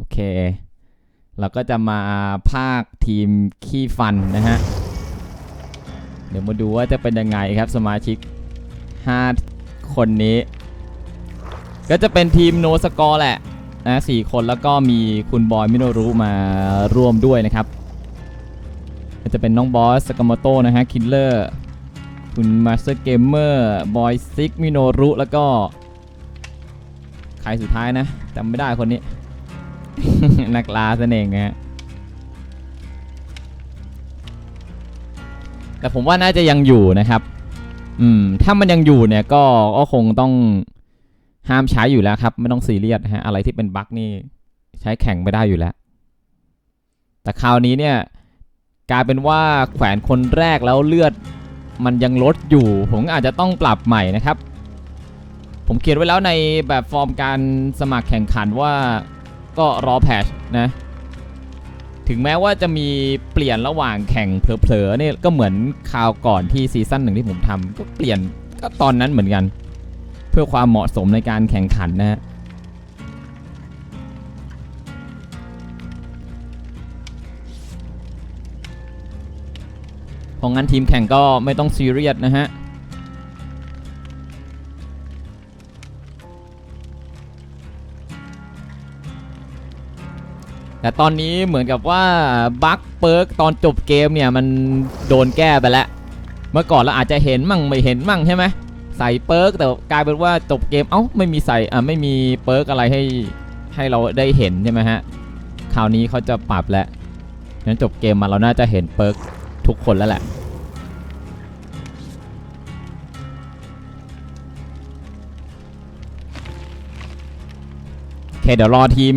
โอเค เราก็จะมาภาคทีมขี้ฟันนะฮะ เดี๋ยวมาดูว่าจะเป็นยังไงครับสมาชิก 5 คนนี้ ก็จะเป็นทีมโนสกอร์แหละนะสี่คนแล้วก็มีคุณบอยมิโนรุมาร่วมด้วยนะครับก็จะเป็นน้องบอสสกามโตนะฮะ คิลเลอร์ คุณมาสเตอร์เกมเมอร์ บอยซิกมิโนรุ แล้วก็ ใครสุดท้ายนะจำไม่ได้คนนี้ นักลาสนเองนะฮะแต่ผมว่าน่าจะยังอยู่นะครับ อืม ถ้ามันยังอยู่เนี่ยก็ก็คงต้องห้ามใช้อยู่แล้วครับ ไม่ต้องซีเรียสนะฮะ อะไรที่เป็นบั๊กนี่ใช้แข่งไม่ได้อยู่แล้ว แต่คราวนี้เนี่ยกลายเป็นว่าแขวนคนแรกแล้วเลือดมันยังลดอยู่ ผมอาจจะต้องปรับใหม่นะครับ ผมเขียนไว้แล้วในแบบฟอร์มการสมัครแข่งขันว่า ก็รอแพทชนะ ถึงแม้ว่าจะมีเปลี่ยนระหว่างแข่งเผลอๆนี่ก็เหมือนคราวก่อนที่ซีซั่นหนึ่งที่ผมทำก็เปลี่ยนก็ตอนนั้นเหมือนกัน เพื่อความเหมาะสมในการแข่งขันนะฮะเพราะงั้นทีมแข่งก็ไม่ต้องซีเรียสนะฮะ แต่ตอนนี้เหมือนกับว่าบั๊กเปิร์กตอนจบเกมเนี่ยมันโดนแก้ไปแล้ว เมื่อก่อนเราอาจจะเห็นมั่งไม่เห็นมั่งใช่ไหมใส่เปิร์กแต่กลายเป็นว่าจบเกมเอ้าไม่มีใส่อ่าไม่มีเปิร์กอะไรให้ให้เราได้เห็นใช่ไหมฮะคราวนี้เขาจะปรับแล้วงั้นจบเกมมาเราน่าจะเห็นเปิร์กทุกคนแล้วแหละโอเคเดี๋ยวรอทีม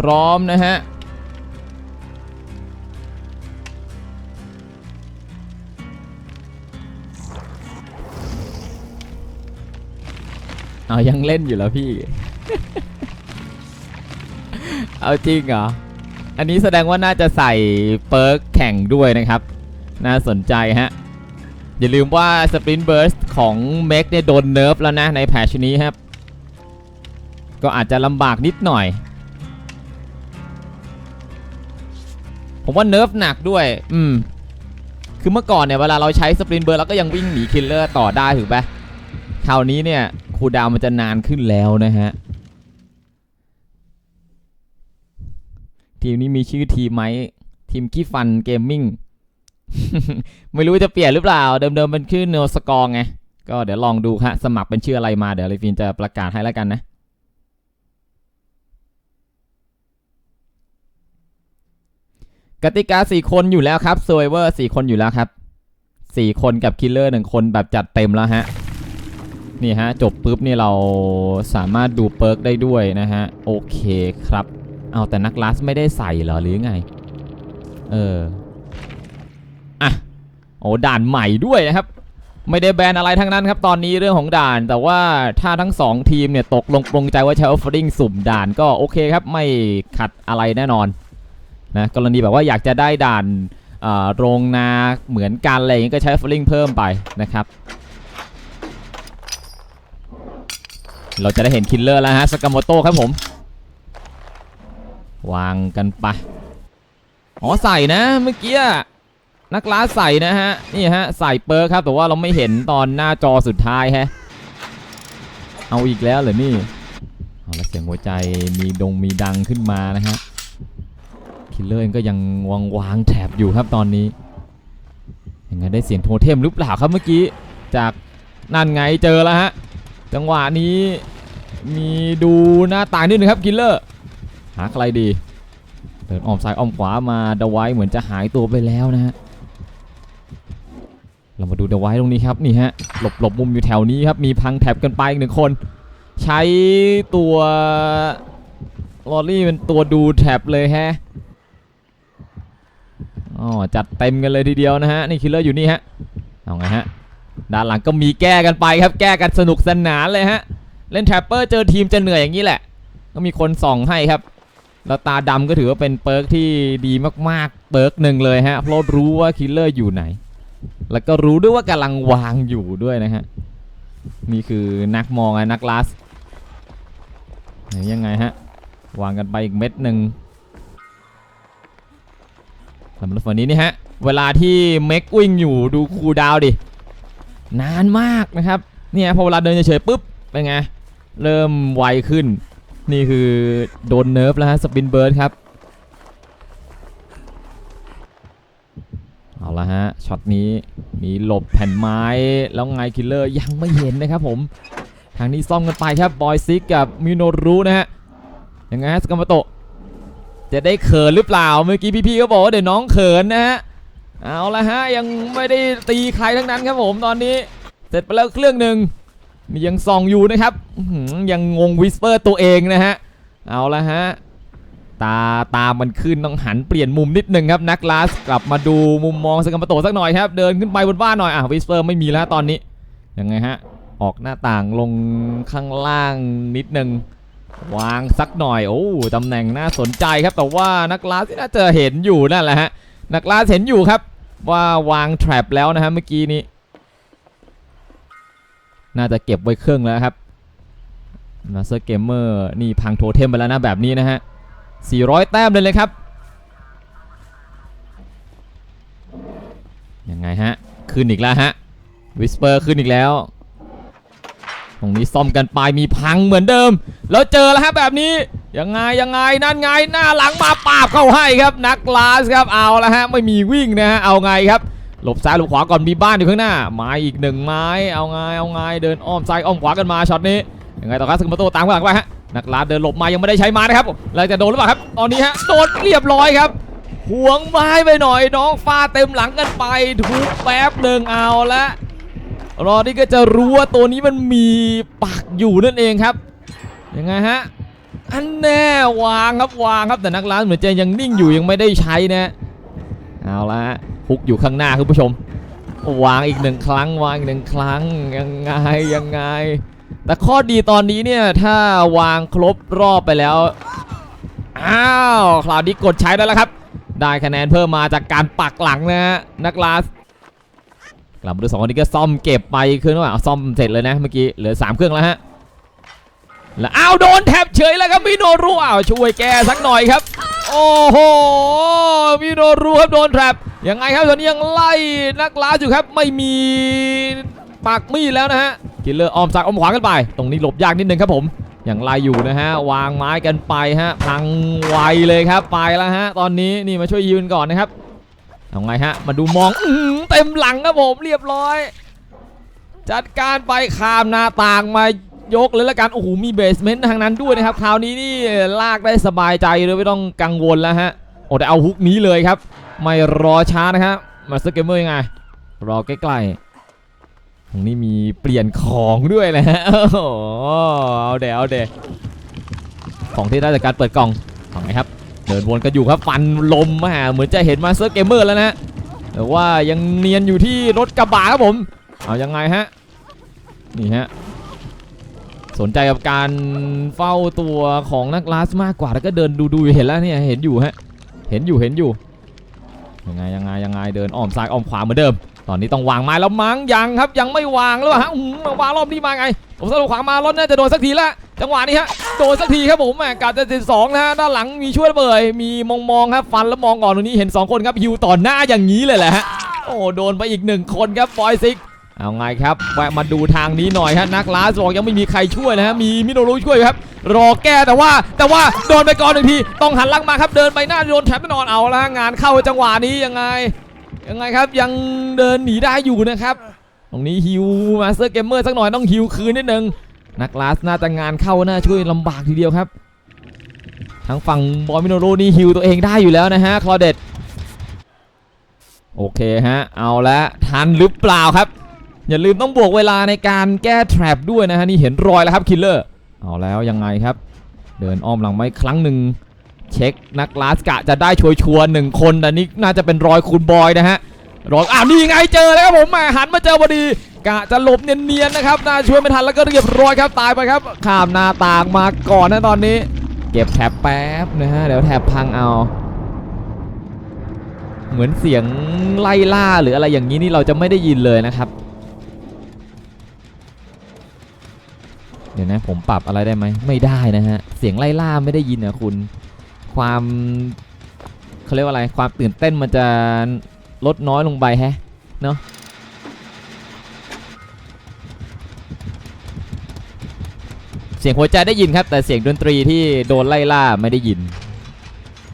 พร้อมนะฮะ เอายังเล่นอยู่แล้วพี่ เอาจริงเหรอ อันนี้แสดงว่าน่าจะใส่เปิร์กแข่งด้วยนะครับ น่าสนใจฮะ อย่าลืมว่า Sprint Burst ของ m e กเนี่ยโดนเนิร์ฟแล้วนะในแพชนี้ครับ ก็อาจจะลำบากนิดหน่อย ผมว่าเนิร์ฟหนักด้วย อืม คือเมื่อก่อนเนี่ยเวลาเราใช้สปรินเบอร์เราก็ยังวิ่งหนีคิลเลอร์ต่อได้ถูกปะคราวนี้เนี่ยคูลดาวมันจะนานขึ้นแล้วนะฮะ ทีมนี้มีชื่อทีมไหมทีมกี้ฟันเกมมิ่งไม่รู้จะเปลี่ยนหรือเปล่า เดิมๆเป็นชื่อเนสกอร์ไง ก็เดี๋ยวลองดูฮะ สมัครเป็นชื่ออะไรมาเดี๋ยวลิฟินจะประกาศให้แล้วกันนะ กติกา4คนอยู่แล้วครับซ s u r v i v o r 4คนอยู่แล้วครับ4คนกับ Killer 1คนแบบจัดเต็มแล้วฮะ นี่ฮะ จบปุ๊บนี่เราสามารถดูเปิร์กได้ด้วยนะฮะ โอเคครับ เอาแต่นักลัสไม่ได้ใส่เหรอหรือไง เออ อะ โอ้ด่านใหม่ด้วยนะครับ ไม่ได้แบนอะไรทั้งนั้นครับ ตอนนี้เรื่องของด่าน แต่ว่าถ้าทั้ง 2 ทีมเนี่ยตกลงปรงใจว่าใช้ออฟฟริงสุ่มด่านก็โอเคครับ ไม่ขัดอะไรแน่นอน นะกรณีแบบว่าอยากจะได้ด่านโรงนาเหมือนกันอะไรอย่างงี้ก็ใช้ฟลิงเพิ่มไปนะครับ เราจะได้เห็นคิลเลอร์แล้วฮะสกามโตครับผม วางกันไป อ๋อใส่นะเมื่อกี้นักล่าใส่นะฮะ นี่ฮะ ใส่เปิร์ครับ แต่ว่าเราไม่เห็นตอนหน้าจอสุดท้ายฮะ เอาอีกแล้วเหรอนี่เอาแล้วเสียงหัวใจมีดงมีดังขึ้นมานะฮะ คิลเลอร์เองก็ยังวางวางแถบอยู่ครับตอนนี้ยังไงได้เสียงโทเทมหรือเปล่าครับเมื่อกี้ จากนั่นไงเจอแล้วฮะ จังหวะนี้มีดูหน้าต่างนิดนึงครับคิลเลอร์หาใครดีเดินอ้อมซ้ายอ้อมขวามาเดาไว้เหมือนจะหายตัวไปแล้วนะฮะเรามาดูเดาไว้ตรงนี้ครับนี่ฮะหลบหลบมุมอยู่แถวนี้ครับมีพังแถบกันไปอีกหนึ่งคน ใช้ตัวลอรี่เป็นตัวดูแถบเลยฮะ อ๋อจัดเต็มกันเลยทีเดียวนะฮะนี่คิลเลอร์อยู่นี่ฮะเอาไงฮะด้านหลังก็มีแก้กันไปครับแก้กันสนุกสนานเลยฮะเล่นแทปเปอร์เจอทีมจะเหนื่อยอย่างนี้แหละ ก็มีคนส่องให้ครับแล้วตาดำก็ถือว่าเป็นเปิร์กที่ดีมากๆเปิร์กหนึ่งเลยฮะเพราะรู้ว่าคิลเลอร์อยู่ไหน แล้วก็รู้ด้วยว่ากำลังวางอยู่ด้วยนะฮะนี่คือนักมองอะนักลาสยังไงฮะวางกันไปอีกเม็ดหนึ่ง สำหรับวันนี้นี่ฮะ เวลาที่เม็กวิ่งอยู่ดูคูดาวดิ นานมากนะครับ เนี่ยพอเวลาเดินเฉยๆปุ๊บ เป็นไง เริ่มไวขึ้น นี่คือโดนเนิร์ฟแล้วฮะ สปินเบิร์ดครับ เอาละฮะ ช็อตนี้มีหลบแผ่นไม้ แล้วไงคิลเลอร์ยังไม่เห็นนะครับผม ทางนี้ซ่อมกันไปครับ บอยซิกกับมิโนรุนะฮะ ยังไงฮะสกัมโตะ จะได้เขินหรือเปล่าเมื่อกี้พี่ๆก็บอกว่าเดี๋ยวน้องเขินนะฮะเอาละฮะยังไม่ได้ตีใครทั้งนั้นครับผมตอนนี้ เสร็จไปแล้วเครื่องหนึ่งนี่ยังส่องอยู่นะครับยังงงวิสเปอร์ตัวเองนะฮะเอาละฮะตาตามันขึ้นต้องหันเปลี่ยนมุมนิดหนึ่งครับนักลาสกลับมาดูมุมมองสกัมโตสักหน่อยครับ เดินขึ้นไปบนบ้านหน่อยอะวิสเปอร์ไม่มีแล้วตอนนี้ยังไงฮะออกหน้าต่างลงข้างล่างนิดหนึ่ง วางสักหน่อยโอ้ตำแหน่งน่าสนใจครับแต่ว่านักล่าที่น่าจะเห็นอยู่นั่นแหละฮะนักล่าเห็นอยู่ครับ ว่าวางแทรปแล้วนะฮะเมื่อกี้นี้ น่าจะเก็บไว้เครื่องแล้วครับมาสเตอร์เกมเมอร์นี่พังโทเทมไปแล้วนะแบบนี้นะฮะ 400 แต้มเลยเลยครับ ยังไงฮะ ขึ้นอีกแล้วฮะวิสเปอร์ขึ้นอีกแล้ว ตรงนี้ซ่อมกันไปมีพังเหมือนเดิม แล้วเจอแล้วฮะแบบนี้ยังไงยังไงนั่นไงหน้าหลังมาปาบเข้าให้ครับนักลาสครับเอาแล้วฮะไม่มีวิ่งนะฮะเอาไงครับหลบซ้ายหลบขวาก่อนมีบ้านอยู่ข้างหน้าไม้อีกหนึ่งไม้เอาไงเอาไงเดินอ้อมซ้ายอ้อมขวากันมาช็อตนี้ยังไงต่อครับสกุมโตตามข้างหลังไปฮะนักลาสเดินหลบมายังไม่ได้ใช้ไม้นะครับแล้วจะโดนหรือเปล่าครับตอนนี้ฮะโดนเรียบร้อยครับห่วงไม้ไปหน่อยน้องฟาเต็มหลังกันไปทุกแป๊บหนึ่งเอาละ รอนี่ก็จะรู้ว่าตัวนี้มันมีปักอยู่นั่นเองครับยังไงฮะอันแน่วางครับวางครับแต่นักล้านเหมือนจะยังนิ่งอยู่ยังไม่ได้ใช้นะเอาละฮุกอยู่ข้างหน้าคุณผู้ชม วางอีกหนึ่งครั้งวางอีกหนึ่งครั้งยังไงยังไง แต่ข้อดีตอนนี้เนี่ยถ้าวางครบรอบไปแล้วอ้าวคราวนี้กดใช้ได้แล้วครับ ได้คะแนนเพิ่มมาจากการปักหลังนะฮะนักลาส กลับมาดูสองคนนี้ก็ซ่อมเก็บไปเครื่องว่าซ่อมเสร็จเลยนะเมื่อกี้เหลือ 3 เครื่องแล้วฮะแล้วอ้าวโดนแทบเฉยแล้วครับมิโนรุอ้าวช่วยแกสักหน่อยครับ โอ้โหมิโนรุครับโดนแทบยังไงครับตอนนี้ยังไล่นักล้าอยู่ครับไม่มีปากมีดแล้วนะฮะกิลเลอร์ออมซ้ายออมขวากันไป ตรงนี้หลบยากนิดนึงครับผมยังไล่อยู่นะฮะ วางไม้กันไปฮะพังไวเลยครับไปแล้วฮะ ตอนนี้นี่มาช่วยยืนก่อนนะครับ เอาไงฮะ มาดูมองอืเต็มหลังครับผมเรียบร้อย จัดการไปขามหน้าต่างมายกเลยละกัน โอ้โห มีเบสเมนต์ทางนั้นด้วยนะครับ คราวนี้นี่ลากได้สบายใจเลยไม่ต้องกังวลแล้วฮะ โอ้แต่เอาฮุกนี้เลยครับ ไม่รอช้านะครับมาสเตอร์เกมเมอร์ยังไง รอใกล้ๆตรงนี้มีเปลี่ยนของด้วยนะฮะโอ้โหเอาเดเอาเดของที่ได้จากการเปิดกล่องของไงครับ เดินวนกันอยู่ครับฟันลมมาเหมือนจะเห็นมาสเตอร์เกมเมอร์แล้วนะแต่ว่ายังเนียนอยู่ที่รถกระบะครับผมเอายังไงฮะนี่ฮะสนใจกับการเฝ้าตัวของนักลาสมากกว่าแล้วก็เดินดูดูเห็นแล้วเนี่ยเห็นอยู่ฮะเห็นอยู่เห็นอยู่ยังไงยังไงยังไงเดินอ้อมซ้ายอ้อมขวาเหมือนเดิม ตอนนี้ต้องวางไม้แล้วมั้งยังครับยังไม่วางแล้วฮะมาวางรอบนี้มาไงผมสรุปขวางมารถน่าจะโดนสักทีละจังหวะนี้ฮะ โดนสักทีครับผมแหมกาดจะติดสองนะฮะด้านหลังมีช่วยเบิดมีมองมองครับฟันแล้วมองก่อนตรงนี้เห็น 2 คนครับฮิวต่อหน้าอย่างนี้เลยแหละฮะโอ้โดนไปอีกหนึ่งคนครับบอยซิกเอาไงครับแวะมาดูทางนี้หน่อยฮะนักลาสบอกยังไม่มีใครช่วยนะฮะมีมิโนรุช่วยครับ รอแก้แต่ว่า แต่ว่าโดนไปก่อนหนึ่งทีต้องหันหลังมาครับเดินไปหน้าโดนแทบแน่นอนเอาละงานเข้าจังหวะนี้ยังไง ยังไงครับยังเดินหนีได้อยู่นะครับ ตรงนี้ฮิวมาเตอร์เกมเมอร์สักหน่อยต้องฮิวคืนนิดนึง นักลาสน่าจะงานเข้าน่าช่วยลำบากทีเดียวครับทางฝั่งบอยมิโนโรนี่ฮิวตัวเองได้อยู่แล้วนะฮะคลอเดตโอเคฮะเอาละทันหรือเปล่าครับ อย่าลืมต้องบวกเวลาในการแก้แทรปด้วยนะฮะนี่เห็นรอยแล้วครับคิลเลอร์เอาแล้วยังไงครับ เดินอ้อมหลังไม้ครั้งหนึ่งเช็คนักลาสกะจะได้ชัวร์ๆหนึ่งคนแต่นี่น่าจะเป็นรอยคูณบอยนะฮะรอยอ้าวนี่ไงเจอแล้วครับผมแหมหันมาเจอพอดี กะจะหลบเนียนๆนะครับน่าช่วยไม่ทันแล้วก็เรียบร้อยครับตายไปครับ ข้ามหน้าต่างมาก่อนนะตอนนี้ เก็บแท็บแป๊บนะฮะเดี๋ยวแท็บพังเอา เหมือนเสียงไล่ล่าหรืออะไรอย่างนี้นี่เราจะไม่ได้ยินเลยนะครับ เดี๋ยวนะผมปรับอะไรได้ไหมไม่ได้นะฮะเสียงไล่ล่าไม่ได้ยินนะคุณ ความเขาเรียกว่าอะไรความตื่นเต้นมันจะลดน้อยลงไปแฮะเนาะ สียงหัวใจได้ยินครับ แต่เสียงดนตรีที่โดนไล่ล่าไม่ได้ยิน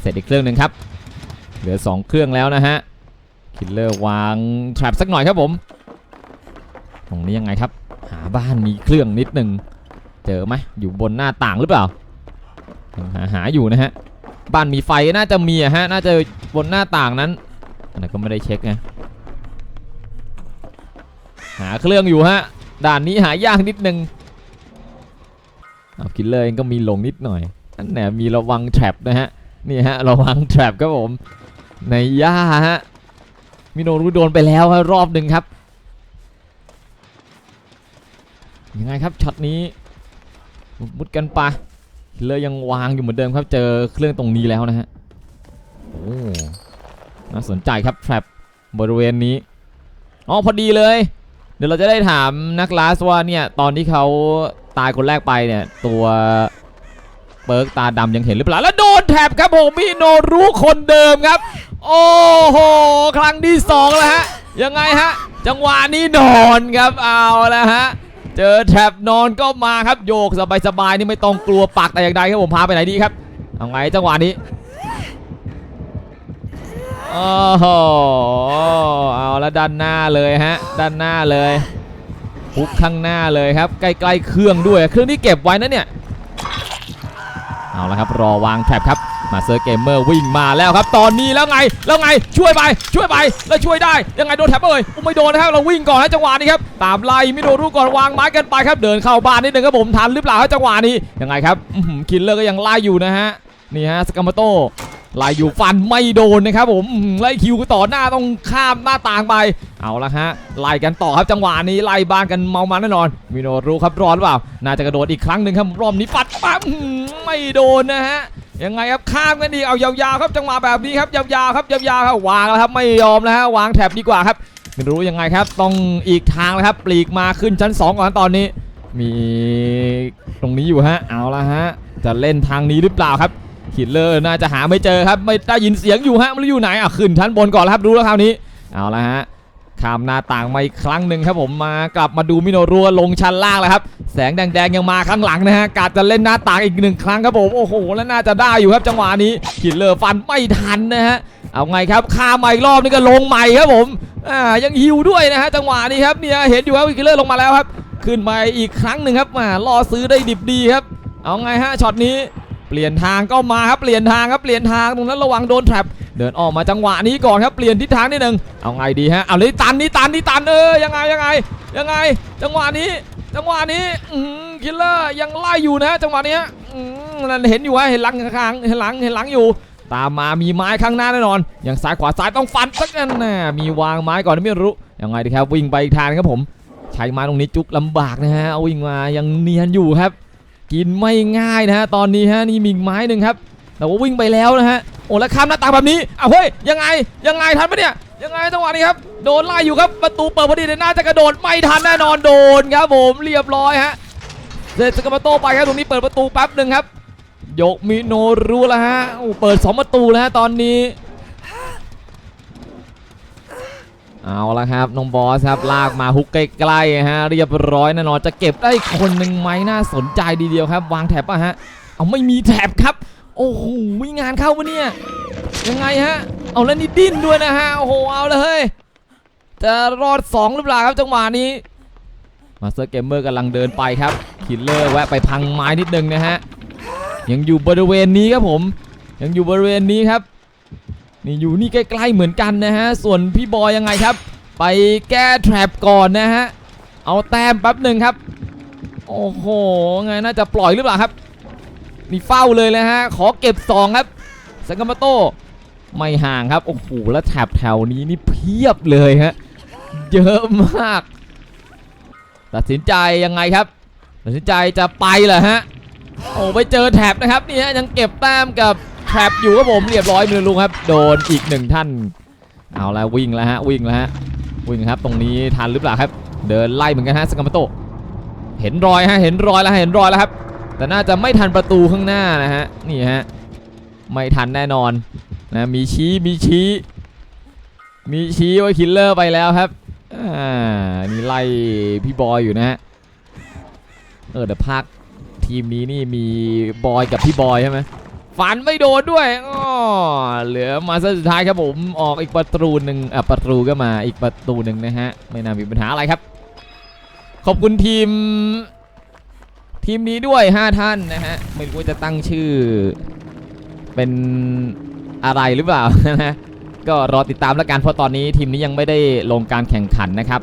เสร็จอีกเครื่องหนึ่งครับ เหลือ 2 เครื่องแล้วนะฮะ คิลเลอร์วางแทรปสักหน่อยครับผม ตรงนี้ยังไงครับ หาบ้านมีเครื่องนิดหนึ่ง เจอไหมอยู่บนหน้าต่างหรือเปล่า หาหาอยู่นะฮะ บ้านมีไฟน่าจะมีอะฮะ น่าจะบนหน้าต่างนั้นอันนก็ไม่ได้เช็คไง หาเครื่องอยู่ฮะ ด่านนี้หายากนิดนึง อาคิลเลอร์เองก็มีหลงนิดหน่อยอันแหนมีระวังแทรปนะฮะนี่ฮะระวังแทรปครับผมในย่าฮะมิโนรุโดนไปแล้วครับรอบหนึ่งครับยังไงครับช็อตนี้มุดกันปะคิดเลยยังวางอยู่เหมือนเดิมครับเจอเครื่องตรงนี้แล้วนะฮะโอ้น่าสนใจครับแทรปบริเวณนี้อ๋อพอดีเลย เดี๋ยวเราจะได้ถามนักลาสว่าเนี่ยตอนที่เขา ตายคนแรกไปเนี่ย ตัวเปิร์กตาดำยังเห็นหรือเปล่า แล้วโดนแท็บครับผมมิโนรุคนเดิมครับ โอ้โห ครั้งที่สองแล้วฮะ ยังไงฮะ จังหวะนี้นอนครับเอาแล้วฮะ เจอแท็บนอนก็มาครับโยกสบายๆนี่ไม่ต้องกลัวปากแต่อย่างใดครับผมพาไปไหนดีครับเอาไงจังหวะนี้โอ้โหเอาแล้วด้านหน้าเลยฮะ ด้านหน้าเลย พุกข้างหน้าเลยครับ ใกล้ๆเครื่องด้วยเครื่องที่เก็บไว้นะเนี่ยเอาละครับรอวางแท็บครับมาเซอร์เกมเมอร์วิ่งมาแล้วครับ ตอนนี้แล้วไงแล้วไงช่วยไปช่วยไปแล้วช่วยได้ ยังไงโดนแท็บเอ้ยอุ๊ยไม่โดนนะครับเราวิ่งก่อนนะจังหวะนี้ครับตามไล่ไม่โดนรู้ก่อนวางไม้กันไปครับเดินเข้าบ้านนิดนึงครับผมทันหรือเปล่าครับจังหวะนี้ยังไงครับหือคิลเลอร์ก็ยังไล่อยู่นะฮะนี่ฮะสกามโต ไล่อยู่ฟันไม่โดนนะครับผมไล่คิวต่อหน้าต้องข้ามหน้าต่างไป เอาละฮะไล่กันต่อครับจังหวะนี้ไล่บ้านกันเมามันแน่นอนมิโนรู้ครับรอดหรือเปล่า น่าจะกระโดดอีกครั้งหนึ่งครับรอบนี้ปัดปั๊บไม่โดนนะฮะยังไงครับข้ามกันดีเอายาวๆครับจังหวะแบบนี้ครับยาวๆครับยาวๆครับวางแล้วครับไม่ยอมแล้วฮะวางแถบดีกว่าครับไม่รู้ยังไงครับ ต้องอีกทางแล้วครับปลีกมาขึ้นชั้น 2 ก่อนตอนนี้ มีตรงนี้อยู่ฮะเอาละฮะจะเล่นทางนี้หรือเปล่าครับ คิดเลอร์น่าจะหาไม่เจอครับ ไม่ได้ยินเสียงอยู่ฮะม่รู้อยู่ไหนอะขึ้นชั้นบนก่อนแล้วครับรู้แล้วคราวนี้ เอาละฮะข้ามหน้าต่างมาอีกครั้งหนึ่งครับผมมากลับมาดูมิโนรัวลงชั้นล่างแล้วครับ แสงแดงๆยังมาข้างหลังนะฮะกาดจะเล่นหน้าต่างอีกหนึ่งครั้งครับผมโอ้โห แล้วน่าจะได้อยู่ครับจังหวะนี้คิดเลอร์ฟันไม่ทันนะฮะเอาไงครับข้ามมาอีกรอบนี่ก็ลงใหม่ครับผมอ่ายังฮิวด้วยนะฮะจังหวะนี้ครับเนี่ยเห็นอยู่ครับคิดเลอร์ลงมาแล้วครับ ขึ้นมาอีกครั้งหนึ่งครับมาล่อซื้อได้ดิบดีครับ เอาไงฮะช็อตนี้ เปลี่ยนทางก็มาครับเปลี่ยนทางครับเปลี่ยนทางตรงนั้นระวังโดนแทรปเดินออกมาจังหวะนี้ก่อนครับเปลี่ยนทิศทางนิดนึงเอาไงดีฮะเอาเลยตันนี่ตันนี่ตันเออยังไงยังไงยังไง จังหวะนี้ จังหวะนี้คิลเลอร์ยังไล่อยู่นะจังหวะนี้อื้อหือนั่นเห็นอยู่ฮะเห็นหลังข้างเห็นหลังเห็นหลังอยู่ ตามมามีไม้ข้างหน้าแน่นอน อย่างซ้ายขวาซ้ายต้องฟันสักกันนะมีวางไม้ก่อนไม่รู้ยังไงดีครับวิ่งไปอีกทางครับผมใช้ไม้ตรงนี้จุกลำบากนะฮะเอาวิ่งมายังเนียนอยู่ครับ กินไม่ง่ายนะฮะตอนนี้ฮะนี่มีไม้หนึ่งครับแต่ว่าวิ่งไปแล้วนะฮะโอ้แล้วข้ามหน้าต่างแบบนี้อ้าวเฮ้ยยังไงยังไงทันปะเนี่ยยังไงจังหวะนี้ครับโดนไล่อยู่ครับประตูเปิดพอดีเลยน่าจะกระโดดไม่ทันแน่นอนโดนครับผมเรียบร้อยฮะเซสกามาโตไปครับตรงนี้เปิดประตูแป๊บหนึ่งครับยกมิโนรู้แล้วฮะโอ้เปิดสองประตูแล้วฮะตอนนี้ เอาละครับน้องบอสครับลากมาฮุกใกล้ๆฮะเรียบร้อยแน่นอนจะเก็บได้คนหนึ่งไหมน่าสนใจดีเดียวครับ วางแถบป่ะฮะเอาไม่มีแถบครับ โอ้โหมีงานเข้าปะเนี่ยยังไงฮะ เอาแล้วนี่ดิ้นด้วยนะฮะโอ้โหเอาเลย จะรอด2หรือเปล่าครับจังหวะนี้มาสเตอร์เกมเมอร์กำลังเดินไปครับคิลเลอร์แวะไปพังไม้นิดนึงนะฮะยังอยู่บริเวณนี้ครับผม ยังอยู่บริเวณนี้ครับ นี่อยู่นี่ใกล้ๆเหมือนกันนะฮะ ส่วนพี่บอยยังไงครับ ไปแก้แทรปก่อนนะฮะ เอาแต้มแป๊บหนึ่งครับ โอ้โห ไงน่าจะปล่อยหรือเปล่าครับนี่เฝ้าเลยนะฮะ ขอเก็บ 2 ครับสังกามาโตไม่ห่างครับ โอ้โห แล้วแถบแถวนี้นี่เพียบเลยฮะ เยอะมาก ตัดสินใจยังไงครับ ตัดสินใจจะไปเหรอฮะ โอ้ไปเจอแถบนะครับนี่ฮะยังเก็บแต้มกับ แถบอยู่ครับผมเรียบร้อยมือลุงครับ โดนอีกหนึ่งท่าน เอาล้ววิ่งแล้วฮะวิ่งแล้วฮะวิ่งครับตรงนี้ทันหรือเปล่าครับ เดินไล่เหมือนกันฮะสกามโต เห็นรอยฮะเห็นรอยแล้วเห็นรอยแล้วครับ แต่น่าจะไม่ทันประตูข้างหน้านะฮะนี่ฮะไม่ทันแน่นอนนะมีชี้มีชี้มีชี้ว่าคิลเลอร์ไปแล้วครับอ่านี่ไล่พี่บอยอยู่นะฮะเออเดี๋ยวภาคทีมนี้นี่มีบอยกับพี่บอยใช่ไหม ฟันไม่โดนด้วยอ้อเหลือมาซะสุดท้ายครับผมออกอีกประตูหนึ่งอะประตูก็มาอีกประตูหนึ่งนะฮะไม่น่ามีปัญหาอะไรครับ ขอบคุณทีม ทีมนี้ด้วย 5 ท่านนะฮะไม่รู้จะตั้งชื่อ เป็นอะไรหรือเปล่านะฮะก็รอติดตามแล้วกันเพราะตอนนี้ทีมนี้ยังไม่ได้ลงการแข่งขันนะครับ